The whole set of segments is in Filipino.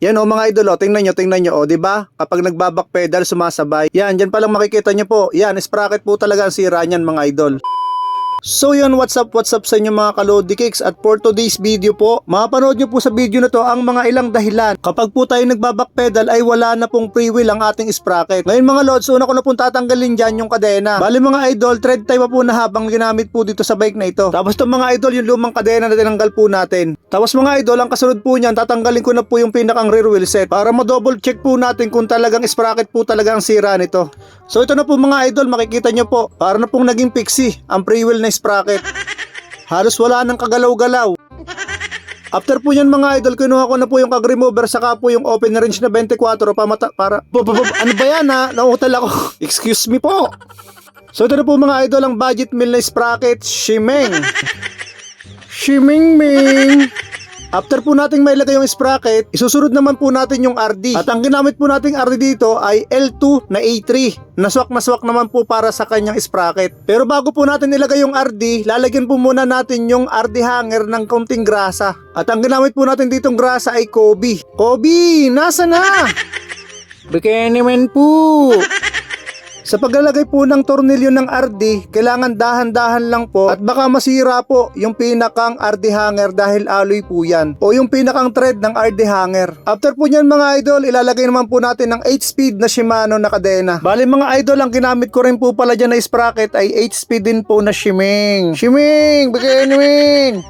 Yan o mga idol o, tingnan nyo, tingnan nyo o, di ba? Kapag nagbaback pedal, sumasabay. Yan, dyan palang makikita nyo po. Yan, sprocket po talaga ang sira niyan mga idol. So yun, what's up, what's up sa inyo mga kalodi kicks at for today's video po, mapanood nyo po sa video na to ang mga ilang dahilan. Kapag po tayo nagbaback pedal ay wala na pong free wheel ang ating sprocket. Ngayon mga lods, una ko na pong tatanggalin dyan yung kadena. Bali mga idol, thread tie pa po na habang ginamit po dito sa bike na ito. Tapos to mga idol, yung lumang kadena na tinanggal po natin. Tapos mga idol, ang kasunod po niyan, tatanggalin ko na po yung pinakang rear wheel set para ma-double check po natin kung talagang sprocket po talaga ang sira nito. So ito na po mga idol, makikita nyo po, para na pong naging pixie ang free wheel na sprocket. Halos wala nang kagalaw-galaw. After po yan mga idol, kinuha ko na po yung kag remover saka po yung open range na 24 pamata para Bu- bu- bu- ano ba yan ha? Nauutal ako. Excuse me po. So ito na po mga idol ang budget meal na sprocket, Shimeng. Shiming Ming. After po nating mailagay yung sprocket, isusunod naman po natin yung RD. At ang ginamit po nating RD dito ay L2 na A3. Naswak na swak naman po para sa kanyang sprocket. Pero bago po natin ilagay yung RD, lalagyan po muna natin yung RD hanger ng kaunting grasa. At ang ginamit po natin ditong grasa ay Kobe. Kobe, nasa na? Bikini man po. Sa paglalagay po ng tornilyo ng RD, kailangan dahan-dahan lang po at baka masira po yung pinakang RD hanger dahil alloy po yan o yung pinakang thread ng RD hanger. After po nyan mga idol, ilalagay naman po natin ng 8-speed na Shimano na kadena. Bali mga idol, ang ginamit ko rin po pala dyan na sprocket ay 8-speed din po na Shiming. Shiming! Bigay Shiming!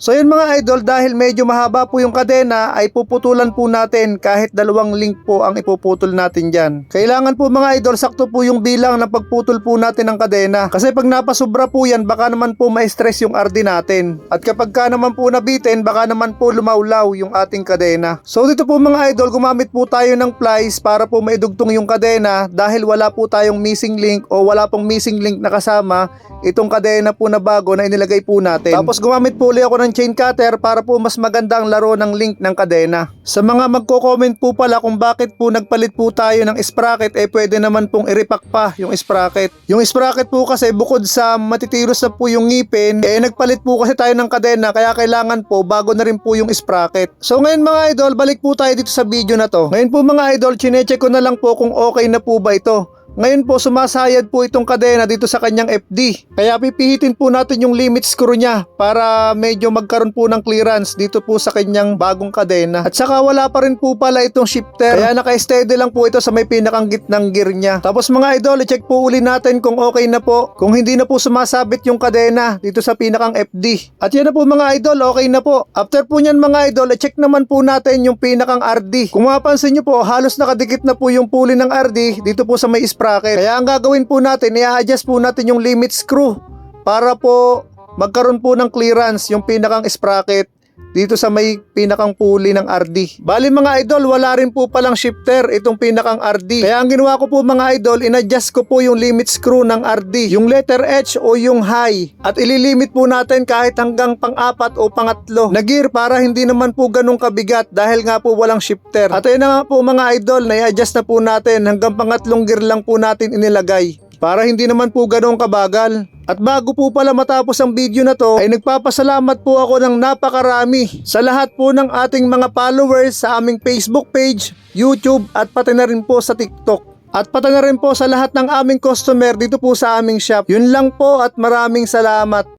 So yun mga idol, dahil medyo mahaba po yung kadena, ay puputulan po natin kahit dalawang link po ang ipuputol natin dyan. Kailangan po mga idol, sakto po yung bilang ng pagputol po natin ng kadena. Kasi pag napasobra po yan, baka naman po ma-stress yung RD natin. At kapag ka naman po nabitin, baka naman po lumawlaw yung ating kadena. So dito po mga idol, gumamit po tayo ng plies para po maidugtong yung kadena dahil wala po tayong missing link o wala pong missing link na kasama itong kadena po na bago na inilagay po natin. Tapos gumamit po ulit ako ng chain cutter para po mas maganda ang laro ng link ng kadena. Sa mga magko-comment po pala kung bakit po nagpalit po tayo ng sprocket eh pwede naman pong iripak pa yung sprocket. Yung sprocket po kasi bukod sa matitilos na po yung ngipin eh nagpalit po kasi tayo ng kadena kaya kailangan po bago na rin po yung sprocket. So ngayon mga idol balik po tayo dito sa video na to. Ngayon po mga idol chinecheck ko na lang po kung okay na po ba ito. Ngayon po sumasayad po itong kadena dito sa kanyang FD. Kaya pipihitin po natin yung limit screw niya para medyo magkaroon po ng clearance dito po sa kanyang bagong kadena. At saka wala pa rin po pala itong shifter. Kaya naka-steady lang po ito sa may pinakang gitnang gear niya. Tapos mga idol, i-check po uli natin kung okay na po. Kung hindi na po sumasabit yung kadena dito sa pinakang FD. At yan na po mga idol, okay na po. After po niyan mga idol, i-check naman po natin yung pinakang RD. Kung mapapansin nyo po, halos nakadikit na po yung pulley ng RD dito po sa may sprocket. Kaya ang gagawin po natin, i-adjust po natin yung limit screw para po magkaroon po ng clearance yung pinakang sprocket dito sa may pinakang pulley ng RD. Bali mga idol, wala rin po palang shifter itong pinakang RD. Kaya ang ginawa ko po mga idol, inadjust ko po yung limit screw ng RD, yung letter H o yung high. At ililimit po natin kahit hanggang pang-apat o pangatlo na gear para hindi naman po ganun kabigat dahil nga po walang shifter. At ayun na nga po mga idol, na-adjust na po natin hanggang pangatlong gear lang po natin inilagay para hindi naman po ganun kabagal. At bago po pala matapos ang video na to, ay nagpapasalamat po ako ng napakarami sa lahat po ng ating mga followers sa aming Facebook page, YouTube at pati na rin po sa TikTok. At pati na rin po sa lahat ng aming customer dito po sa aming shop. Yun lang po at maraming salamat.